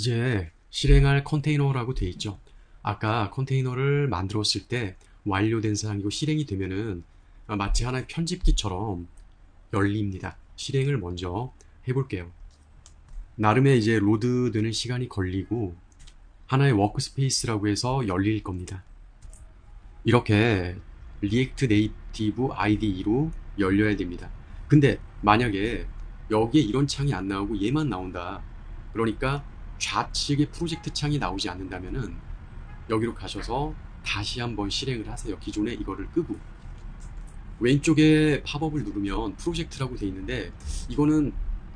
이제 실행할 컨테이너라고 되어 있죠. 아까 컨테이너를 만들었을 때 완료된 사항이고 실행이 되면은 마치 하나의 편집기처럼 열립니다. 실행을 먼저 해볼게요. 나름의 이제 로드되는 시간이 걸리고 하나의 워크스페이스라고 해서 열릴 겁니다. 이렇게 리액트 네이티브 IDE로 열려야 됩니다. 근데 만약에 여기에 이런 창이 안 나오고 얘만 나온다. 그러니까 좌측에 프로젝트 창이 나오지 않는다면은 여기로 가셔서 다시 한번 실행을 하세요. 기존에 이거를 끄고 왼쪽에 팝업을 누르면 프로젝트라고 돼 있는데 이거는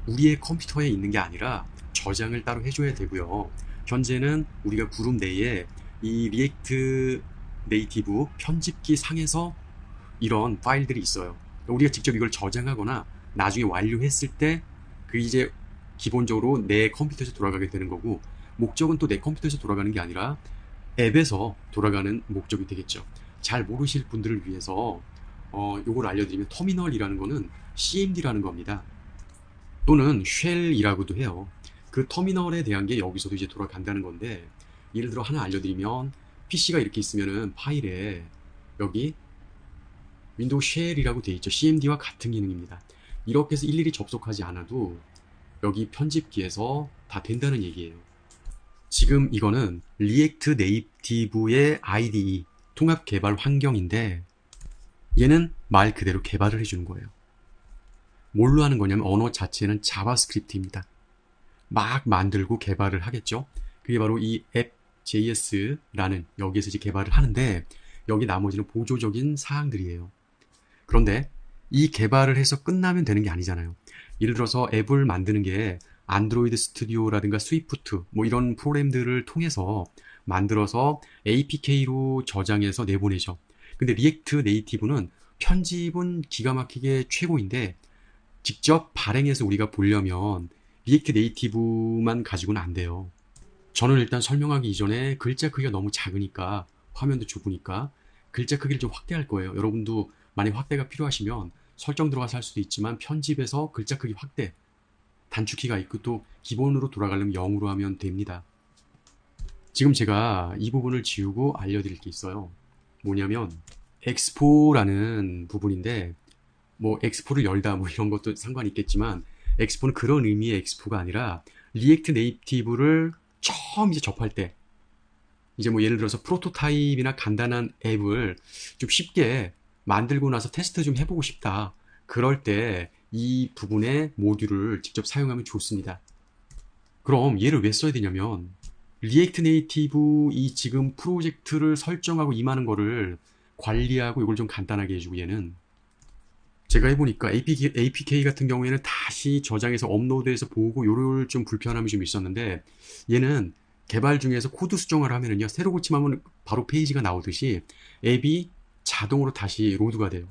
우리의 컴퓨터에 있는 게 아니라 저장을 따로 해줘야 되고요. 현재는 우리가 그룹 내에 이 리액트 네이티브 편집기 상에서 이런 파일들이 있어요. 우리가 직접 이걸 저장하거나 나중에 완료했을 때 그 이제 기본적으로 내 컴퓨터에서 돌아가게 되는 거고 목적은 또 내 컴퓨터에서 돌아가는 게 아니라 앱에서 돌아가는 목적이 되겠죠. 잘 모르실 분들을 위해서 어, 요걸 알려드리면 터미널이라는 거는 CMD라는 겁니다. 또는 쉘이라고도 해요. 그 터미널에 대한 게 여기서도 이제 돌아간다는 건데 예를 들어 하나 알려드리면 PC가 이렇게 있으면은 파일에 여기 윈도우 쉘이라고 되어 있죠. CMD와 같은 기능입니다. 이렇게 해서 일일이 접속하지 않아도 여기 편집기에서 다 된다는 얘기예요. 지금 이거는 리액트 네이티브의 IDE 통합 개발 환경인데 얘는 말 그대로 개발을 해주는 거예요. 뭘로 하는 거냐면 언어 자체는 자바스크립트입니다. 막 만들고 개발을 하겠죠. 그게 바로 이 앱 JS라는 여기에서 이제 개발을 하는데 여기 나머지는 보조적인 사항들이에요. 그런데 이 개발을 해서 끝나면 되는 게 아니잖아요. 예를 들어서 앱을 만드는 게 안드로이드 스튜디오라든가 스위프트 뭐 이런 프로그램들을 통해서 만들어서 APK로 저장해서 내보내죠. 근데 리액트 네이티브는 편집은 기가 막히게 최고인데 직접 발행해서 우리가 보려면 리액트 네이티브만 가지고는 안 돼요. 저는 일단 설명하기 이전에 글자 크기가 너무 작으니까 화면도 좁으니까 글자 크기를 좀 확대할 거예요. 여러분도 만약 확대가 필요하시면 설정 들어가서 할 수도 있지만 편집에서 글자 크기 확대 단축키가 있고 또 기본으로 돌아가려면 0으로 하면 됩니다. 지금 제가 이 부분을 지우고 알려드릴 게 있어요. 뭐냐면 엑스포라는 부분인데 뭐 엑스포를 열다 뭐 이런 것도 상관이 있겠지만 엑스포는 그런 의미의 엑스포가 아니라 리액트 네이티브를 처음 이제 접할 때 이제 뭐 예를 들어서 프로토타입이나 간단한 앱을 좀 쉽게 만들고 나서 테스트 좀 해보고 싶다. 그럴 때 이 부분의 모듈을 직접 사용하면 좋습니다. 그럼 얘를 왜 써야 되냐면 리액트 네이티브 이 지금 프로젝트를 설정하고 임하는 거를 관리하고 이걸 좀 간단하게 해주고 얘는 제가 해보니까 APK, APK 같은 경우에는 다시 저장해서 업로드해서 보고 요럴 좀 불편함이 좀 있었는데 얘는 개발 중에서 코드 수정을 하면은요 새로 고침하면 바로 페이지가 나오듯이 앱이 자동으로 다시 로드가 돼요.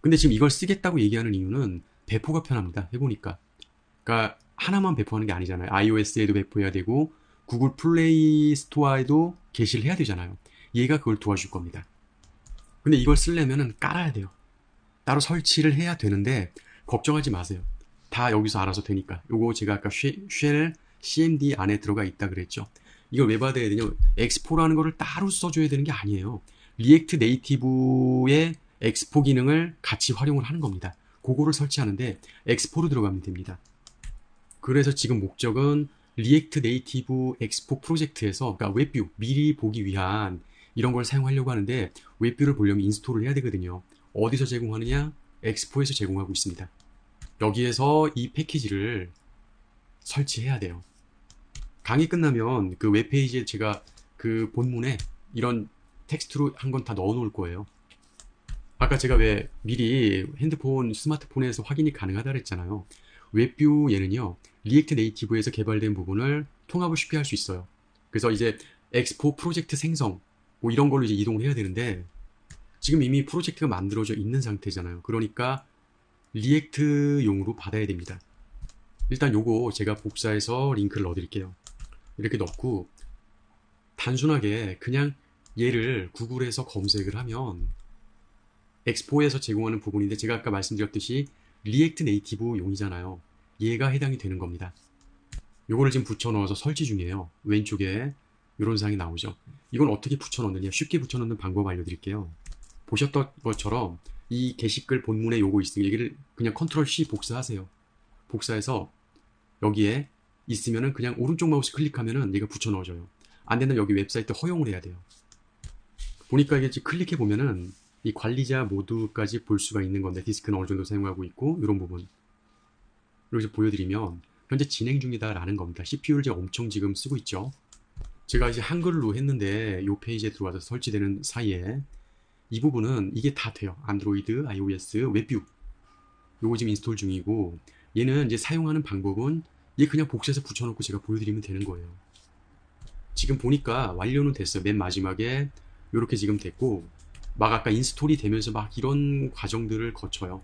근데 지금 이걸 쓰겠다고 얘기하는 이유는 배포가 편합니다. 해보니까. 그러니까 하나만 배포하는 게 아니잖아요. iOS에도 배포해야 되고 구글 플레이 스토어에도 게시를 해야 되잖아요. 얘가 그걸 도와줄 겁니다. 근데 이걸 쓰려면 깔아야 돼요. 따로 설치를 해야 되는데 걱정하지 마세요. 다 여기서 알아서 되니까. 요거 제가 아까 쉘 CMD 안에 들어가 있다 그랬죠. 이걸 왜 받아야 되냐? 엑스포라는 거를 따로 써줘야 되는 게 아니에요. 리액트 네이티브의 엑스포 기능을 같이 활용을 하는 겁니다. 그거를 설치하는데 엑스포로 들어가면 됩니다. 그래서 지금 목적은 리액트 네이티브 엑스포 프로젝트에서 그러니까 웹뷰 미리 보기 위한 이런 걸 사용하려고 하는데 웹뷰를 보려면 인스톨을 해야 되거든요. 어디서 제공하느냐? 엑스포에서 제공하고 있습니다. 여기에서 이 패키지를 설치해야 돼요. 강의 끝나면 그 웹페이지에 제가 그 본문에 이런 텍스트로 한 건 다 넣어 놓을 거예요. 아까 제가 왜 미리 핸드폰, 스마트폰에서 확인이 가능하다 그랬잖아요. 웹뷰 얘는요, 리액트 네이티브에서 개발된 부분을 통합을 쉽게 할 수 있어요. 그래서 이제 엑스포 프로젝트 생성, 뭐 이런 걸로 이제 이동을 해야 되는데, 지금 이미 프로젝트가 만들어져 있는 상태잖아요. 그러니까 리액트용으로 받아야 됩니다. 일단 요거 제가 복사해서 링크를 넣어 드릴게요. 이렇게 넣고 단순하게 그냥 얘를 구글에서 검색을 하면 엑스포에서 제공하는 부분인데 제가 아까 말씀드렸듯이 리액트 네이티브 용이잖아요. 얘가 해당이 되는 겁니다. 요거를 지금 붙여 넣어서 설치 중이에요. 왼쪽에 이런 상이 나오죠. 이건 어떻게 붙여 넣느냐 쉽게 붙여 넣는 방법 알려드릴게요. 보셨던 것처럼 이 게시글 본문에 요거 있으면 여기를 그냥 컨트롤 C 복사하세요. 복사해서 여기에 있으면은 그냥 오른쪽 마우스 클릭하면은 얘가 붙여 넣어져요. 안 되면 여기 웹사이트 허용을 해야 돼요. 보니까 이게 클릭해 보면은 이 관리자 모드까지 볼 수가 있는 건데 디스크는 어느 정도 사용하고 있고 이런 부분 여기서 보여드리면 현재 진행 중이다라는 겁니다. CPU를 제가 엄청 지금 쓰고 있죠. 제가 이제 한글로 했는데 이 페이지에 들어와서 설치되는 사이에 이 부분은 이게 다 돼요. 안드로이드, iOS, 웹뷰 요거 지금 인스톨 중이고 얘는 이제 사용하는 방법은 얘 그냥 복사해서 붙여놓고 제가 보여드리면 되는 거예요. 지금 보니까 완료는 됐어요. 맨 마지막에 이렇게 지금 됐고 막 아까 인스톨이 되면서 막 이런 과정들을 거쳐요.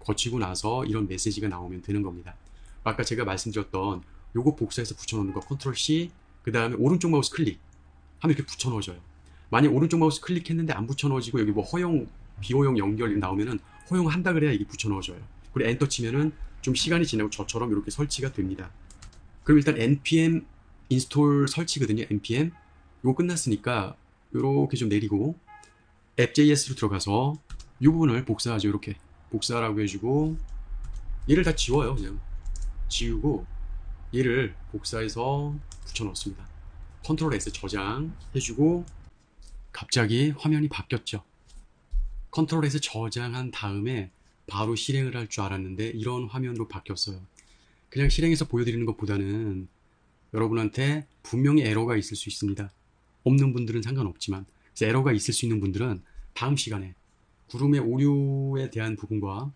거치고 나서 이런 메시지가 나오면 되는 겁니다. 아까 제가 말씀드렸던 요거 복사해서 붙여놓는 거 컨트롤 C 그 다음에 오른쪽 마우스 클릭 하면 이렇게 붙여넣어져요. 만약 오른쪽 마우스 클릭했는데 안 붙여넣어지고 여기 뭐 허용 비호용 연결 나오면은 허용한다 그래야 이게 붙여넣어져요. 그리고 엔터 치면은 좀 시간이 지나고 저처럼 이렇게 설치가 됩니다. 그럼 일단 npm 인스톨 설치거든요. npm 이거 끝났으니까 이렇게 좀 내리고 app.js로 들어가서 이 부분을 복사하죠. 이렇게 복사라고 해주고 얘를 다 지워요. 그냥 지우고 얘를 복사해서 붙여넣습니다. 컨트롤 S 저장 해주고 갑자기 화면이 바뀌었죠. 컨트롤 S 저장한 다음에 바로 실행을 할 줄 알았는데 이런 화면으로 바뀌었어요. 그냥 실행해서 보여드리는 것보다는 여러분한테 분명히 에러가 있을 수 있습니다. 없는 분들은 상관없지만 에러가 있을 수 있는 분들은 다음 시간에 구름의 오류에 대한 부분과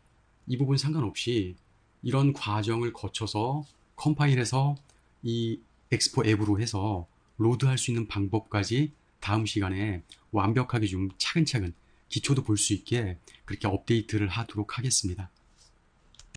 이 부분 상관없이 이런 과정을 거쳐서 컴파일해서 이 엑스포 앱으로 해서 로드할 수 있는 방법까지 다음 시간에 완벽하게 좀 차근차근 기초도 볼 수 있게 그렇게 업데이트를 하도록 하겠습니다.